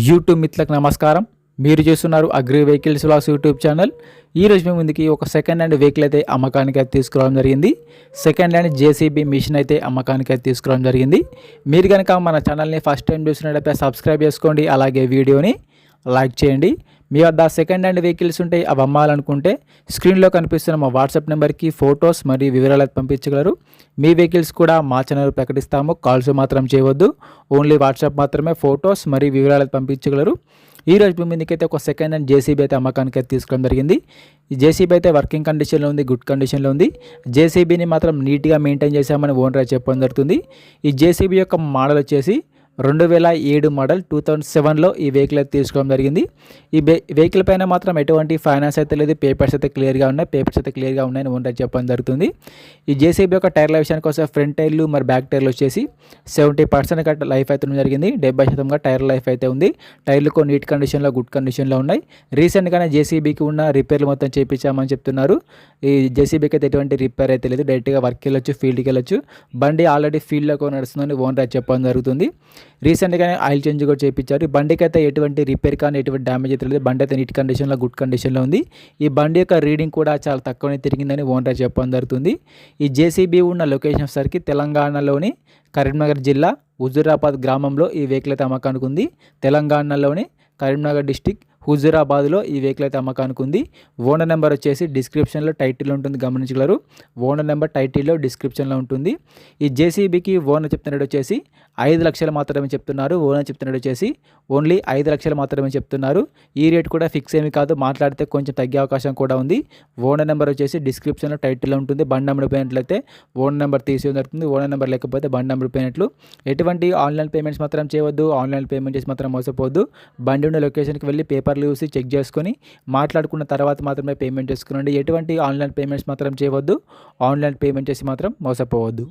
YouTube మిత్రులకు నమస్కారం. మీరు చూస్తున్నారు agri vehicles vlogs YouTube channel. ఈ రోజు ముందుకి ఒక సెకండ్ హ్యాండ్ వెహికల్ అయితే అమ్మకానికి అయితే తీసుకురావడం జరిగింది. సెకండ్ హ్యాండ్ జేసీబీ మిషన్ అయితే అమ్మకానికి అయితే తీసుకురావడం జరిగింది. మీరు కనుక మన ఛానల్ని ఫస్ట్ టైం చూసినట్లయితే సబ్స్క్రైబ్ చేసుకోండి. అలాగే వీడియోని లైక్ చేయండి. మీ వద్ద సెకండ్ హ్యాండ్ వెహికల్స్ ఉంటే అవి అమ్మాలనుకుంటే స్క్రీన్లో కనిపిస్తున్న మా వాట్సాప్ నెంబర్కి ఫొటోస్ మరియు వివరాలు అయితే పంపించగలరు. మీ వెహికల్స్ కూడా మా ఛానల్ ప్రకటిస్తాము. కాల్స్ మాత్రం చేయవద్దు. ఓన్లీ వాట్సాప్ మాత్రమే ఫొటోస్ మరియు వివరాలు పంపించగలరు. ఈ రోజు మీ ముందుకైతే ఒక సెకండ్ హ్యాండ్ జేసీబీ అయితే అమ్మకానికి అయితే తీసుకోవడం జరిగింది. ఈ జేసీబీ అయితే వర్కింగ్ కండిషన్లో ఉంది గుడ్ కండిషన్లో ఉంది. జేసీబీని మాత్రం నీట్గా మెయింటైన్ చేశామని ఓనర్ చెప్పడం జరుగుతుంది. ఈ జేసీబీ యొక్క మోడల్ వచ్చేసి రెండు వేల ఏడు మోడల్ టూ థౌజండ్ సెవెన్లో ఈ వెహికల్ అయితే తీసుకోవడం జరిగింది. ఈ వెహికల్ పైన మాత్రం ఎటువంటి ఫైనాన్స్ అయితే లేదు. పేపర్స్ అయితే క్లియర్గా ఉన్నాయి. పేపర్స్ అయితే క్లియర్గా ఉన్నాయని ఓనర్ చెప్పడం జరుగుతుంది. ఈ జేసీబీ యొక్క టైర్ల విషయానికి వస్తే ఫ్రంట్ టైర్లు మరి బ్యాక్ టైర్లు వచ్చేసి సెవెంటీ పర్సెంట్ గట్ట లైఫ్ అయితే ఉండడం జరిగింది. డెబ్బై శాతంగా టైర్ లైఫ్ అయితే ఉంది. టైర్లు కొన్ని నీట్ కండిషన్లో గుడ్ కండిషన్లో ఉన్నాయి. రీసెంట్గానే జేసీబీకి ఉన్న రిపేర్లు మొత్తం చేయించామని చెప్తున్నారు. ఈ జేసీబీకి అయితే ఎటువంటి రిపేర్ అయితే లేదు. డైరెక్ట్గా వర్క్కి వెళ్ళొచ్చు ఫీల్డ్కి వెళ్ళొచ్చు. బండి ఆల్రెడీ ఫీల్డ్లో నడుస్తుందని ఓనర్ చెప్పడం జరుగుతుంది. రీసెంట్గానే ఆయిల్ చేంజ్ కూడా చేయించారు ఈ బండికి అయితే ఎటువంటి రిపేర్ కానీ ఎటువంటి డ్యామేజ్ అయితే లేదు. బండి అయితే నీట్ కండిషన్లో గుడ్ కండిషన్లో ఉంది. ఈ బండి యొక్క రీడింగ్ కూడా చాలా తక్కువనే తిరిగిందని ఓనర్ చెప్పడం జరుగుతుంది. ఈ జేసీబీ ఉన్న లొకేషన్ సరికి తెలంగాణలోని కరీంనగర్ జిల్లా హుజూరాబాద్ గ్రామంలో ఈ వెహికల్ అయితే అమ్మకానికి ఉంది. తెలంగాణలోని కరీంనగర్ డిస్టిక్ హుజురాబాద్లో ఈ వెహికల్ అయితే అమ్మకానికి ఉంది. ఓనర్ నెంబర్ వచ్చేసి డిస్క్రిప్షన్లో టైటిల్ ఉంటుంది గమనించగలరు. ఓనర్ నెంబర్ టైటిల్లో డిస్క్రిప్షన్లో ఉంటుంది. ఈ జేసీబీకి ఓనర్ చెప్తున్నట్టు వచ్చేసి ఐదు లక్షలు మాత్రమే చెప్తున్నారు. ఓనర్ చెప్తున్నట్టు వచ్చేసి ఓన్లీ ఐదు లక్షలు మాత్రమే చెప్తున్నారు. ఈ రేట్ కూడా ఫిక్స్ ఏమి కాదు. మాట్లాడితే కొంచెం తగ్గే అవకాశం కూడా ఉంది. ఓనర్ నెంబర్ వచ్చేసి డిస్క్రిప్షన్లో టైటిల్లో ఉంటుంది. బండి అమ్ముడిపోయినట్లయితే ఓనర్ నెంబర్ తీసి జరుగుతుంది ఓనర్ నెంబర్ లేకపోతే బండి అమ్ముడిపోయినట్లు ఎటువంటి ఆన్లైన్ పేమెంట్స్ మాత్రం చేయవద్దు. ఆన్లైన్ పేమెంట్ చేసి మాత్రం మోసపోవద్దు. బండి ఉన్న లొకేషన్కి వెళ్ళి పేపర్ పేపర్లు చూసి చెక్ చేసుకొని మాట్లాడుకున్న తర్వాత మాత్రమే పేమెంట్ చేసుకునండి. ఎటువంటి ఆన్లైన్ పేమెంట్స్ మాత్రం చేయవద్దు. ఆన్లైన్ పేమెంట్ చేసి మాత్రం మోసపోవద్దు.